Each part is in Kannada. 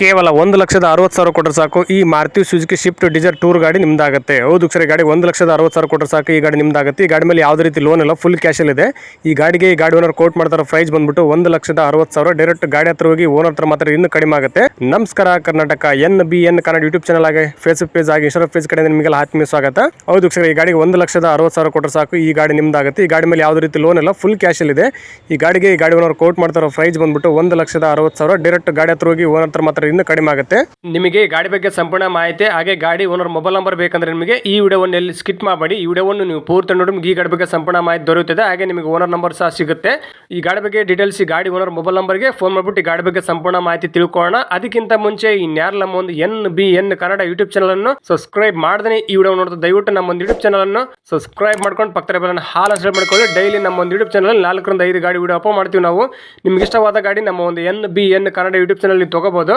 ಕೇವಲ ಒಂದು ಲಕ್ಷದ ಅರವತ್ತು ಸಾವಿರ ಕೊಟ್ಟರೆ ಸಾಕು. ಈ Maruti Suzuki Swift Dzire tour ಗಾಡಿ ನಿಮ್ದಾಗುತ್ತೆ. ಹೌದು ಸರಿ ಗಾಡಿ ಒಂದು ಲಕ್ಷದ ಅರವತ್ತು ಸಾವಿರ ಕೊಟ್ಟರೆ ಸಾಕು. ಈ ಗಾಡಿ ನಿಮ್ದಾಗುತ್ತೆ. ಈ ಗಾಡಿ ಮೇಲೆ ಯಾವುದೇ ರೀತಿ ಲೋನ್ ಇಲ್ಲ ಫುಲ್ ಕ್ಯಾಶಲ್ಲಿದೆ ಈ ಗಾಡಿಗೆ ಈ ಗಾಡಿ ಓನರ್ ಕೋಟ್ ಮಾಡ್ತಾರೋ ಪ್ರೈಸ್ ಬಂದ್ಬಿಟ್ಟು ಒಂದು ಲಕ್ಷದ ಅರವತ್ತು ಸಾವಿರ ಡೈರೆಕ್ಟ್ ಗಾಡಿ ಹತ್ರ ಹೋಗಿ ಓನರ್ ಹತ್ರ ಮಾತ್ರ ಇನ್ನೂ ಕಡಿಮೆ ಆಗುತ್ತೆ. ನಮಸ್ಕಾರ, Karnataka, N B N Kannada YouTube channel ಆಗಿ ಫೇಸ್ಬುಕ್ ಪೇಜ್ ಆಗಿ ಇನ್ಸ್ಟಾ ಪೇಜ್ ಕಡೆ ನಿಮಗೆಲ್ಲ ಆತ್ಮೀಯ ಸ್ವಾಗತ. ಹೌದು ಸರ್ ಈ ಗಾಡಿಗೆ ಒಂದು ಲಕ್ಷದ ಅರವತ್ತು ಸಾವಿರ ಕೊಟ್ಟರೆ ಸಾಕು. ಈ ಗಾಡಿ ನಿಮ್ದಾಗುತ್ತೆ. ಈ ಗಾಡಿ ಮೇಲೆ ಯಾವುದೇ ರೀತಿ ಲೋನ್ ಇಲ್ಲ ಫುಲ್ ಕ್ಯಾಶಲ್ಲಿದೆ ಈ ಗಾಡಿಗೆ ಈ ಗಾಡಿ ಓನರ್ ಕೋಟ್ ಮಾಡ್ತಾರೋ ಪ್ರೈಸ್ ಬಂದ್ಬಿಟ್ಟು ಒಂದು ಲಕ್ಷದ ಅರವತ್ತು ಸಾವಿರ ಡೈರೆಕ್ಟ್ ಗಾಡಿ ಹತ್ರ ಹೋಗಿ ಓನರ್ ಹತ್ರ ಮಾತ್ರ ಇನ್ನೂ ಕಡಿಮೆ ಆಗುತ್ತೆ. ನಿಮಗೆ ಗಾಡಿ ಬಗ್ಗೆ ಸಂಪೂರ್ಣ ಮಾಹಿತಿ, ಹಾಗೆ ಗಾಡಿ ಓನರ್ ಮೊಬೈಲ್ ನಂಬರ್ ಬೇಕಂದ್ರೆ ನಿಮಗೆ ಈ ವಿಡಿಯೋವನ್ನು ಎಲ್ಲಿ ಸ್ಕಿಟ್ ಮಾಡಬೇಡಿ. ಈ ವಿಡಿಯೋವನ್ನು ನೀವು ಪೂರ್ತಿ ನೋಡಿ ಈ ಗಾಡಿ ಬಗ್ಗೆ ಸಂಪೂರ್ಣ ಮಾಹಿತಿ ದೊರೆಯುತ್ತದೆ. ಹಾಗೆ ನಿಮಗೆ ಓನರ್ ನಂಬರ್ ಸಹ ಸಿಗುತ್ತೆ. ಈ ಗಾಡಿ ಬಗ್ಗೆ ಡೀಟೇಲ್ಸ್ ಈ ಗಾಡಿ ಓನರ್ ಮೊಬೈಲ್ ನಂಬರ್ಗೆ ಫೋನ್ ಮಾಡಿಬಿಟ್ಟು ಈ ಗಾಡಿ ಬಗ್ಗೆ ಸಂಪೂರ್ಣ ಮಾಹಿತಿ ತಿಳ್ಕೊಳ್ಳೋಣ. ಅದಕ್ಕಿಂತ ಮುಂಚೆ ಇನ್ಯಾರು ನಮ್ಮ ಒಂದು N B N Kannada YouTube channel ಅನ್ನು ಸಬ್ಸ್ಕ್ರೈಬ್ ಮಾಡಿದ್ರೆ ಈ ವಿಡಿಯೋ ನೋಡ್ತಾ ದಯವಿಟ್ಟು ನಮ್ಮ ಒಂದು ಯೂಟ್ಯೂಬ್ ಚಾನಲ್ ಅನ್ನು ಸಬ್ಸ್ಕ್ರೈಬ್ ಮಾಡ್ಕೊಂಡು ಪಕ್ಕದ ಬೆಲ್ಲ ಹಾಲ್ ಅನ್ಸಲ್ ಮಾಡ್ಕೊಳ್ಳಿ. ಡೈಲಿ ನಮ್ಮ ಒಂದು ಯೂಟ್ಯೂಬ್ ಚಾನಲ್ ನಾಲ್ಕರಿಂದ ಐದು ಗಾಡಿ ವಿಡಿಯೋ ಅಪ್ಲೋಡ್ ಮಾಡ್ತೀವಿ ನಾವು. ನಿಮ್ಗೆ ಇಷ್ಟವಾದ ಗಾಡಿ ನಮ್ಮ ಒಂದು N B N Kannada YouTube channel ನೀವು ತಗೋಬಹುದು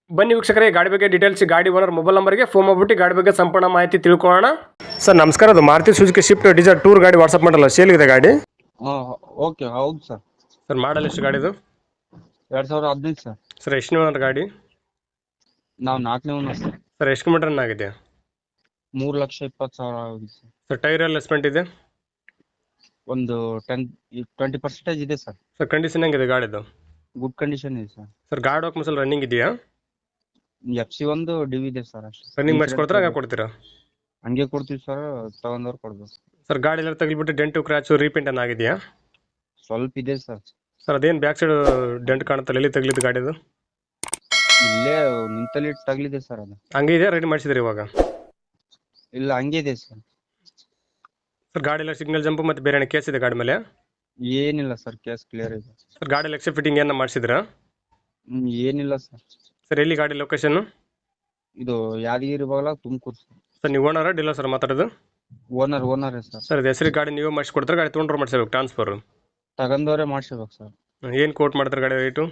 ಬನ್ನಿ ವೀಕ್ಷಕರೇ ಗಾಡಿ ಬಗ್ಗೆ ಡೀಟೇಲ್ಸ್ ಗಾಡಿ ಓನರ್ ಮೊಬೈಲ್ ನಂಬರ್ಗೆ ಫೋನ್ ಮಾಡ್ಬಿಟ್ಟು ಗಾಡಿ ಬಗ್ಗೆ ಸಂಪೂರ್ಣ ಮಾಹಿತಿ ತಿಳ್ಕೊಳ್ಳೋಣ. ಸರ್ ನಮಸ್ಕಾರ ಅದು Maruti Suzuki Swift Dzire tour ಗಾಡಿ ವಾಟ್ಸಪ್ ಮಾಡಲ್ಲ ಸೇಲ್ ಇದೆ ಗಾಡಿ? ಓಕೆ ಹೌದು ಸರ್. ಸರ್ ಮಾಡಲ್ ಎಷ್ಟು ಗಾಡಿದು ಎರಡು ಸಾವಿರದ ಹದಿನೈದು ಸರ್. ಸರ್ ಎಷ್ಟು ಓನರ್ ಗಾಡಿ? ನಾವು ನಾಲ್ಕನೇ ಓನರ್ ಸರ್. ಸರ್ ಎಷ್ಟು ಕಿಲೋಮೀಟರ್ ಆಗಿದೆ? ಮೂರು ಲಕ್ಷ ಇಪ್ಪತ್ತು ಸಾವಿರ ಆಗಿದೆ ಸರ್. ಸರ್ ಟೈರ್ ಎಲ್ಲ ಎಸ್ಪೆಂಟ್ ಇದೆ? ಒಂದು ಟೆನ್ ಟ್ವೆಂಟಿ ಪರ್ಸೆಂಟೇಜ್ ಇದೆ ಸರ್. ಸರ್ ಕಂಡೀಷನ್ ಹೆಂಗಿದೆ ಗಾಡಿದು? ಗುಡ್ ಕಂಡೀಷನ್ ಇದೆ ಸರ್. ಸರ್ ಗಾಡಿ ಡಾಕ್ಯುಮೆಂಟ್ಸ್ ಎಲ್ಲ ರನ್ನಿಂಗ್ ಇದೆಯಾ? ಎಫ್ ಸಿ ಒಂದು ಡಿವಿ ಇದೆ ಸರ್ ಅಷ್ಟೇ. ರನ್ನಿಂಗ್ ಕೊಡ್ತೀರಾ ಹಂಗೆ ಕೊಡ್ತೀರಾ? ಹಂಗೆ ಕೊಡ್ತೀವಿ ಸರ್ ತಗೊಂಡವ್ರು ಕೊಡ್ಬೇಕು. ಸರ್ ಗಾಡಿ ಎಲ್ಲ ತಗ್ಲಿಬಿಟ್ಟು ಡೆಂಟು ಕ್ರ್ಯಾಚು ರೀಪೇಂಟ್ ಏನ್ ಆಗಿದೆಯಾ? ಸ್ವಲ್ಪ ಇದೆ ಸರ್. ಸರ್ ಅದೇನು ಬ್ಯಾಕ್ ಸೈಡ್ ಡೆಂಟ್ ಕಾಣುತ್ತಲ್ಲ ಎಲ್ಲಿ ತಗಲಿದ್ದು ಗಾಡಿದು? ಇಲ್ಲೇ ನಿಂತಲ್ಲಿ ತಗಲಿದೆ ಸರ್ ಅದು. ಹಂಗೆ ಇದೆ ರೆಡಿ ಮಾಡಿಸಿದ್ರಿ ಇವಾಗ? ಇಲ್ಲ ಹಂಗೆ ಇದೆ ಸರ್. ಸರ್ ಗಾಡಿ ಎಲ್ಲ ಸಿಗ್ನಲ್ ಜಂಪ್ ಮತ್ತೆ ಬೇರೆ ಕೇಸ್ ಇದೆ ಗಾಡಿ ಮೇಲೆ? ಏನಿಲ್ಲ ಸರ್ ಕೇಸ್ ಕ್ಲಿಯರ್ ಇದೆ. ಸರ್ ಗಾಡಿ ಎಕ್ಸೆಪ್ಟ್ ಫಿಟ್ಟಿಂಗ್ ಏನ ಮಾಡಿಸಿದ್ರಾ? ಹ್ಮ್, ಏನಿಲ್ಲ ಸರ್ ಸರ್ ಎಲ್ಲಿ ಗಾಡಿ ಲೊಕೇಶನ್ ಇದು ಯಾದಗಿರಿ ಬಾಗಲ ತುಮಕೂರು ಸರ್ ಸರ್ ನೀವು ಓನರ್ ಡೀಲರ್ ಸರ್ ಮಾತಾಡೋದು? ಓನರ್ ಓನರ್ ಸರ್ ಸರ್ ಇದು ಹೆಸರಿಗೆ ಗಾಡಿ ನೀವೇ ಮಾಡಿಸ್ಕೊಡ್ತಾರೆ? ಗಾಡಿ ತೊಗೊಂಡ್ರೆ ಮಾಡಿಸ್ಬೇಕು ಟ್ರಾನ್ಸ್ಫರ್ ತಗೊಂಡವ್ರೆ ಮಾಡಿಸ್ಬೇಕು ಸರ್ ಏನು ಕೋಟ್ ಮಾಡ್ತಾರೆ ಗಾಡಿ ರೇಟು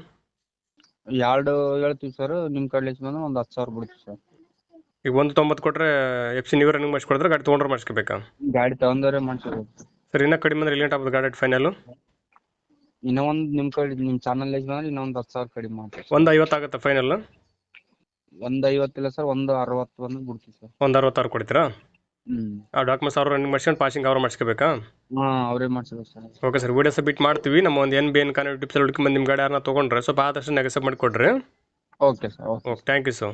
ಎರಡು ಹೇಳ್ತೀವಿ ಸರ್ ನಿಮ್ಮ ಕಡೆ ಬಂದ್ರೆ ಒಂದು ಹತ್ತು ಸಾವಿರ ಬಿಡ್ತೀವಿ ಸರ್ ಈಗ ಒಂದು ತೊಂಬತ್ತು ಕೊಟ್ಟರೆ ಎಫ್ ಸಿ ನೀವು ರನ್ನಿಂಗ್ ಮಾಡಿಸ್ಕೊಡ್ತಾರೆ ಗಾಡಿ ತೊಗೊಂಡ್ರೆ ಮಾಡಿಸ್ಕೋಬೇಕಾ? ಗಾಡಿ ತಗೊಂಡವ್ರೆ ಮಾಡಿಸ್ಬೇಕು ಸರ್ ಇನ್ನೂ ಕಡಿಮೆ ಅಂದ್ರೆ ಎಲ್ಲಿ ಆಗ್ಬೋದು ಗಾಡಿ ಫೈನಲ್ ಇನ್ನೂ ಒಂದು ನಿಮ್ಮ ಕಡೆ ನಿಮ್ ಚಾನಲ್ ಬಂದ್ರೆ ಇನ್ನೊಂದು ಹತ್ತು ಸಾವಿರ ಕಡಿಮೆ ಮಾಡ್ತೀವಿ ಒಂದು ಐವತ್ತು ಆಗುತ್ತೆ ಫೈನಲ್ ಒಂದು ಐವತ್ತಿಲ್ಲ ಸರ್ ಒಂದು ಅರವತ್ತು ಒಂದ್ ಬಿಡ್ತೀವಿ ಸರ್ ಒಂದು ಅರವತ್ತಾರು ಕೊಡ್ತೀರಾ? ಹ್ಮ್. ಆ ಡಾಕ್ಯುಮೆಂಟ್ಸ್ ಅವ್ರು ರನ್ನಿಂಗ್ ಮಾಡ್ಸ್ಕೊಂಡು ಪಾಸಿಂಗ್ ಅವ್ರು ಮಾಡಿಸ್ಕೋಬೇಕಾ? ಹಾಂ ಅವರೇ ಮಾಡ್ಸ್ಬೇಕು sir okay sir video submit ಮಾಡ್ತೀವಿ. ನಮ್ಮ ಒಂದು ಎನ್ ಬಿ ಎನ್ ಅಲ್ಲಿ ಯೂಟ್ಯೂಬ್ ಹುಡುಕಿ ಬಂದು ನಿಮ್ಮ ಗಾಡಿ ಯಾರನ್ನ ತೊಗೊಂಡ್ರೆ ಸ್ವಲ್ಪ ಆದಷ್ಟು ನೆಗೆಸಪ್ ಮಾಡಿಕೊಡ್ರಿ. Okay sir okay okay thank you sir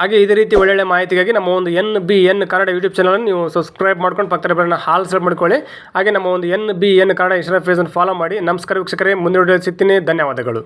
ಹಾಗೆ ಇದೇ ರೀತಿ ಒಳ್ಳೊಳ್ಳೆ ಮಾಹಿತಿಗಾಗಿ ನಮ್ಮ ಒಂದು N B N Kannada YouTube channel ನೀವು ಸಬ್ಸ್ಕ್ರೈಬ್ ಮಾಡ್ಕೊಂಡು ಪಕ್ಕದ ಹಾಲ್ ಸೆಲೆಕ್ಟ್ ಮಾಡ್ಕೊಳ್ಳಿ. ಹಾಗೆ ನಮ್ಮ ಒಂದು N B N Kannada Instagram ಫೇಸನ್ನು follow ಮಾಡಿ. ನಮಸ್ಕಾರ ವೀಕ್ಷಕರೇ ಮುಂದೆ ಸಿಗ್ತೀನಿ. ಧನ್ಯವಾದಗಳು.